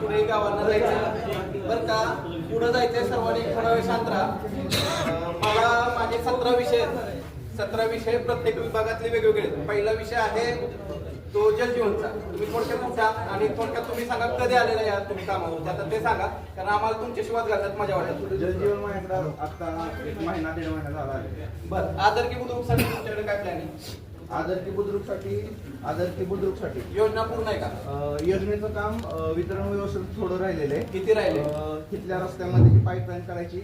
पुढे गावांना जायचं बरं का पुढे जायचंय सर्वांनी थोडा वेळ शांत राहा मला माझे सतरा विषय आहेत सतरा विषय प्रत्येक विभागातले वेगवेगळे आहेत. पहिला विषय आहे तो जलजीवनचा तुम्ही थोडक्यात उठा आणि थोडक्यात तुम्ही सांगा कधी आलेला या तुम्ही कामावर आता ते सांगा कारण आम्हाला तुमच्या वाद घालतात मजा वाटत जलजीवन माझ्याकडे आता एक महिना दीड महिना झाला आहे बरं आदर की बुद्रुकसाठी तुमच्याकडे काय प्लॅनिंग आहे आदरती बुद्रुकसाठी आदरती बुद्रुकसाठी. योजना पूर्ण आहे का? अं, योजनेचं काम अं, वितरण व्यवस्थित थोडं राहिलेलं आहे. किती राहिले? अं, तिथल्या रस्त्यामध्ये जी पाईपलाईन करायची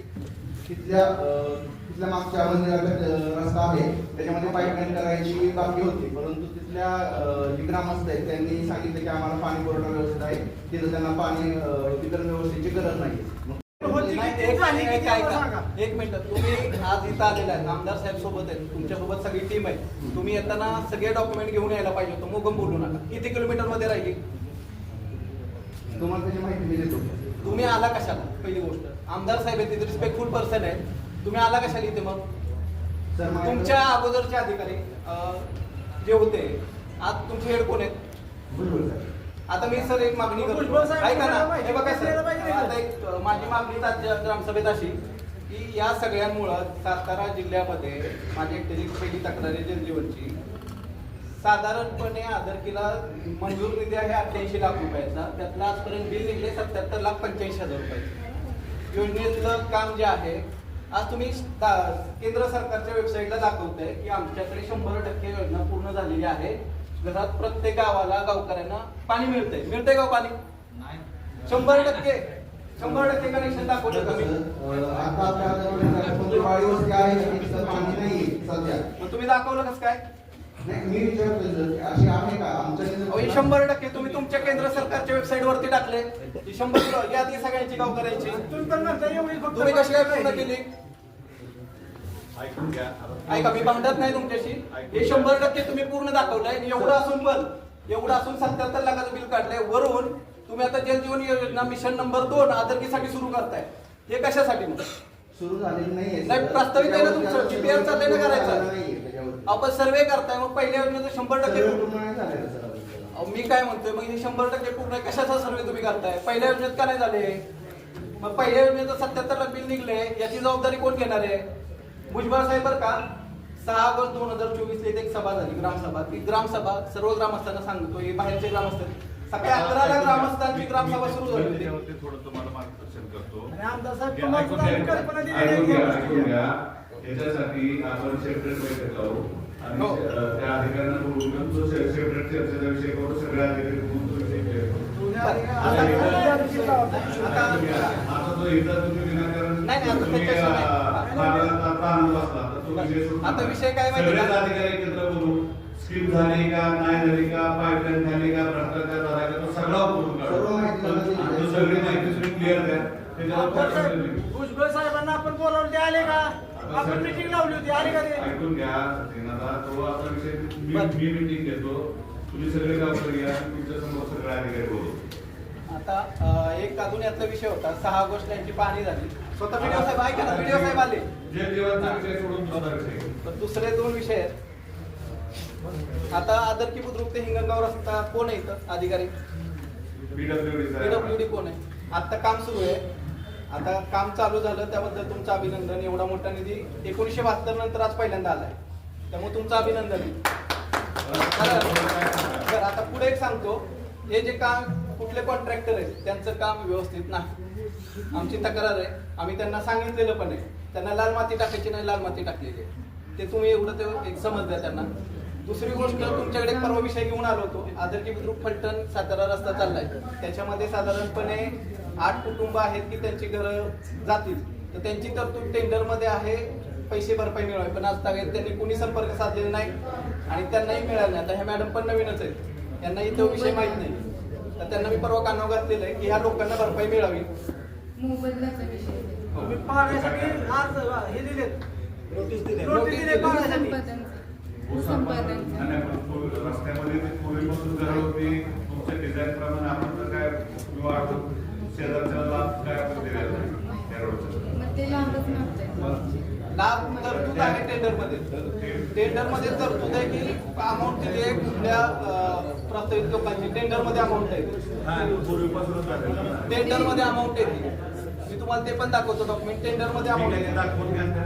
तिथल्या अं, तिथल्या मागच्या अं, रस्ता आहे त्याच्यामध्ये पाईपलाईन करायची बाकी होती. परंतु तिथल्या अं, जी ग्रामस्थ आहेत त्यांनी सांगितलं की आम्हाला पाणी पुरवठा व्यवस्थित आहे. तिथं त्यांना पाणी अं, वितरण व्यवस्थेची गरज नाही, एक एक ऐका. एक मिनिट. तुम्ही आज इथं आलेला आहे. आमदार साहेब सोबत आहेत तुमच्यासोबत सगळी टीम आहे. तुम्ही येताना सगळे डॉक्युमेंट घेऊन यायला पाहिजे होतं. मुगम बोलू नका. किती किलोमीटरमध्ये राहिली? तुम्हाला त्याची माहिती मी देतो. तुम्ही आला कशाला? पहिली गोष्ट. आमदार साहेब आहेत रिस्पेक्टफुल पर्सन आहेत तुम्ही आला कशाला इथे मग? तुमच्या अगोदरचे अधिकारी जे होते आज तुमचे हेड कोण आहेत. आता मी सर एक मागणी करतो. ऐका ना. हे बघा सर द्यायला पाहिजे आता एक अ, माझी मागणी ग्रामसभेत अशी की या सगळ्यांमुळं सातारा जिल्ह्यामध्ये माझी एकट्याची पहिली तक्रार आहे जलजीवनची साधारणपणे आदरकीला मंजूर निधी आहे अठ्ठ्याऐंशी लाख रुपयाचा. त्यातला आजपर्यंत बिल निघले सत्याहत्तर लाख पंच्याऐंशी हजार रुपयाचे योजनेतलं काम जे आहे आज तुम्ही केंद्र सरकारच्या वेबसाईटला दाखवतंय की आमच्याकडे शंभर टक्के योजना पूर्ण झालेली आहे. घरात प्रत्येक गावाला गावकऱ्यांना पाणी मिळतंय. मिळतंय का हो पाणी? शंभर टक्के. शंभर टक्के कनेक्शन दाखवलं आता आपल्या आहे नाही सध्या. मग तुम्ही दाखवलं कसं काय? नाही मी विचारतोय सर, अशी आहे का? आमच्या अहो, हे शंभर टक्के तुम्ही तुमच्या केंद्र सरकारच्या वेबसाईट वरती टाकले. ही शंभर यादी सगळ्यांची एवढी फक्त तुम्ही कशी काय पूर्ण केली? ऐका मी भांडत नाही तुमच्याशी. हे शंभर टक्के तुम्ही पूर्ण दाखवलंय. एवढं असून पण एवढं असून सत्याहत्तर लाखाचं बिल काढलंय. वरून तुम्ही आता जलजीवन योजना मिशन नंबर दोन आदरकीसाठी सुरू करताय हे कशासाठी मग सुरू झालेली नाहीये नाही, प्रस्तावित आहे ना तुमचं, GPR चाललंय ना करायचं. नाहीये त्याच्यावरती. आपण सर्वे करताय मग पहिल्या योजनेचं शंभर टक्के सर्व पूर्ण नाही झालेलं सर अजून. अहो, मी काय म्हणतोय मग हे शंभर टक्के पूर्ण आहे. कशाचा सर्वे तुम्ही करताय पहिल्या योजनेत का नाही झाले मग पहिल्या योजनेचं सत्याहत्तर बिल निघले याची जबाबदारी कोण घेणार आहे भुजबळ साहेब बरं का सहा ऑगस्ट दोन हजार चोवीस ला इथे एक सभा झाली ग्रामसभा ती ग्रामसभा सर्व ग्रामस्थांना सांगतो हे बाहेरचे ग्रामस्थ आहेत. सकाळी अकराला ग्रामस्थांची ग्रामसभा सुरू झाली होती त्याच्यावरती थोडं तुम्हाला मार्गदर्शन करतो आणि आमदार साहेब घ्या, तुम्हाला ऐकून सुद्धा घ्या. कल्पना दिली ऐकून घ्या, नाही. ऐकून घ्या. याच्यासाठी आपण सेपरेट बैठक लावू आणि हो. अ, त्या अधिकाऱ्यांना घेऊन तो से- सेपरेट चर्चेचा विषय करू सगळे अधिकारी बोलून तो विषय clear करू. आता तो एकदा तुम्ही विनाकारण नाही, नाही, आता तुम्ही, त्याच्याशी नाही. बसला. तो विषय आता. विषय काय माहिती का? सगळेच अधिकारी एकत्र स्कीम झाली का नाही झाली का पाईपलाईन झाली का भ्रष्टाचार झाला का तो सगळा बोलून काढू. सर्व माहिती मला दिली. आणि तो सगळी माहिती तुम्ही क्लिअर द्या. भुजबळ साहेबांना आपण बोलावलं ते आले का? आपण मिटिंग लावली होती आले का ते? ऐकून घ्या श्रीनाथा तो आता विषय मी मी मीटिंग घेतो. तुम्ही सगळे गावकरी या आणि तुमच्यासमोर सगळे अधिकारी बोलू आता एक अजून यातला विषय होता. सहा ऑगस्ट यांची पाहणी झाली. स्वतः व्हिडिओ साहेब ऐका ना व्हिडिओ साहेब आले. जे जीवनचा विषय सोडून दुसरा विषय. घेऊ. तर दुसरे दोन विषय आहेत. आता आदर की बुद्रुक ते हिंगणगाव रस्ता कोण आहे इथं? अधिकारी. पीडब्ल्यूडी कोण आहे? आता काम सुरू आहे. आता काम चालू झालं त्याबद्दल तुमचं अभिनंदन. एवढा मोठा निधी एकोणीसशे बहात्तर नंतर आज पहिल्यांदा आलाय. त्यामुळे तुमचं अभिनंदन. आहे. बरं आता पुढे एक सांगतो. हे जे काम कुठले कॉन्ट्रॅक्टर आहेत त्यांचं काम व्यवस्थित नाही. आमची तक्रार आहे. आम्ही त्यांना सांगितलेलं पण आहे. त्यांना लाल माती टाकायची नाही लाल माती टाकलेली आहे. ते तुम्ही एवढं ते एक समज द्या त्यांना. दुसरी गोष्ट तुमच्याकडे एक परवा विषय घेऊन आलो होतो. आदरकी बुद्रुक फलटण सातारा रस्ता चाललाय. त्याच्यामध्ये साधारणपणे आठ कुटुंब आहेत की त्यांची घरं जातील. तर त्यांची तरतूद टेंडरमध्ये आहे पैसे भरपाई मिळवावी. पण आज तागेत त्यांनी कोणी संपर्क साधलेला नाही आणि त्यांनाही मिळालं नाही. आता ह्या मॅडम पण नवीनच आहेत. त्यांनाही तो विषय माहीत नाही. तर त्यांना मी परवा कानावर घातलेलं आहे की ह्या लोकांना भरपाई मिळावी. मोबदल्याचा विषय. तुम्ही पाहण्यासाठी आज हे दिलेत. नोटीस दिली नोटीस दिली पाहण्यासाठी. रस्त्यामध्ये पूर्वीपासून घर होती. तुमच्या डिझाईन प्रमाणे आपण तर काय विभाग शेजारच्या लाभ काय आपण नाही त्या रोडचं. लाभ तरतूद आहे टेंडरमध्ये टेंडरमध्ये तरतूद आहे की अमाऊंट दिली आहे कुठल्या प्रस्तावित लोकांची टेंडरमध्ये अमाऊंट आहे. हा, आहे. टेंडरमध्ये अमाऊंट येते मी तुम्हाला ते पण दाखवतो डॉक्युमेंट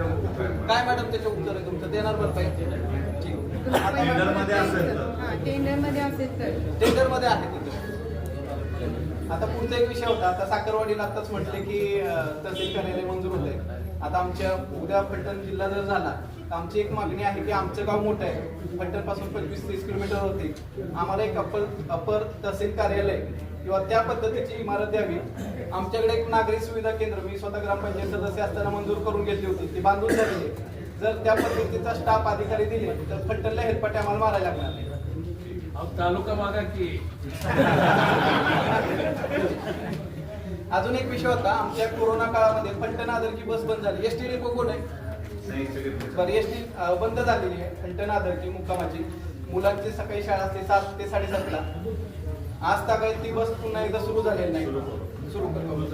उत्तर आहे. काय मॅडम त्याचं उत्तर आहे तुमचं? देणार बरं पाहिजे. ठीक आता टेंडरमध्ये असेल तर. हा तर. टेंडरमध्ये आहे तिथं. आता पुढचा एक विषय होता. आता साखरवाडीला आताच म्हटले की तहसील कार्यालय मंजूर होत आहे आता आमच्या उद्या फलटण जिल्हा जर झाला तर आमची एक मागणी आहे की आमचं गाव मोठं आहे. फलटणपासून पंचवीस तीस किलोमीटर होते आम्हाला एक अपर अपर तहसील कार्यालय किंवा त्या पद्धतीची इमारत द्यावी. आमच्याकडे एक नागरी सुविधा केंद्र मी स्वतः ग्रामपंचायत सदस्य असताना मंजूर करून घेतली होती. ती बांधून झाली जर त्या पद्धतीचा स्टाफ अधिकारी दिले तर फलटणला हेलपाटे आम्हाला मारायला लागणार नाही. तालुका मागा की। अजून एक विषय होता आमच्या कोरोना काळामध्ये फलटण आदरकी बस बंद झाली. एसटी डेपो कोण आहे. बरं एसटी बंद झालेली आहे फलटण आदरकी मुक्कामाची. मुलांची सकाळी शाळा असते सात ते साडेसातला. आज तागायत ती बस पुन्हा एकदा सुरू झालेली नाही. सुरू करू.